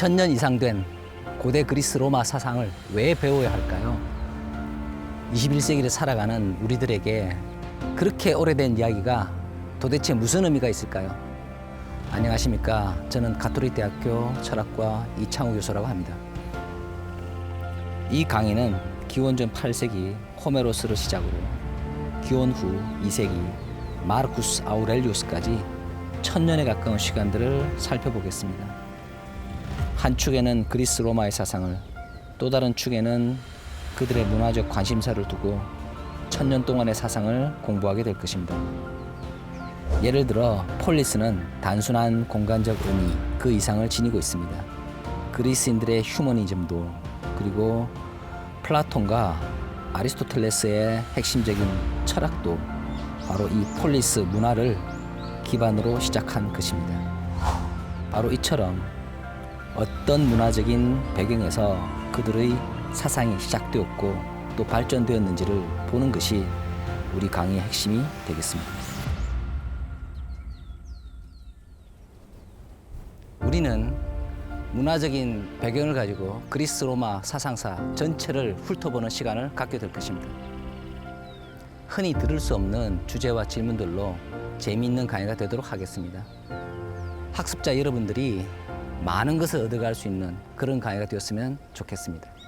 2000년 이상 된 고대 그리스 로마 사상을 왜 배워야 할까요? 21세기를 살아가는 우리들에게 그렇게 오래된 이야기가 도대체 무슨 의미가 있을까요? 안녕하십니까. 저는 가톨릭대학교 철학과 이창우 교수라고 합니다. 이 강의는 기원전 8세기 호메로스를 시작으로 기원 후 2세기 마르쿠스 아우렐리우스까지 천년에 가까운 시간들을 살펴보겠습니다. 한 축에는 그리스 로마의 사상을 또 다른 축에는 그들의 문화적 관심사를 두고 천년 동안의 사상을 공부하게 될 것입니다. 예를 들어 폴리스는 단순한 공간적 의미 그 이상을 지니고 있습니다. 그리스인들의 휴머니즘도 그리고 플라톤과 아리스토텔레스의 핵심적인 철학도 바로 이 폴리스 문화를 기반으로 시작한 것입니다. 바로 이처럼 어떤 문화적인 배경에서 그들의 사상이 시작되었고 또 발전되었는지를 보는 것이 우리 강의의 핵심이 되겠습니다. 우리는 문화적인 배경을 가지고 그리스 로마 사상사 전체를 훑어보는 시간을 갖게 될 것입니다. 흔히 들을 수 없는 주제와 질문들로 재미있는 강의가 되도록 하겠습니다. 학습자 여러분들이 많은 것을 얻어갈 수 있는 그런 강의가 되었으면 좋겠습니다.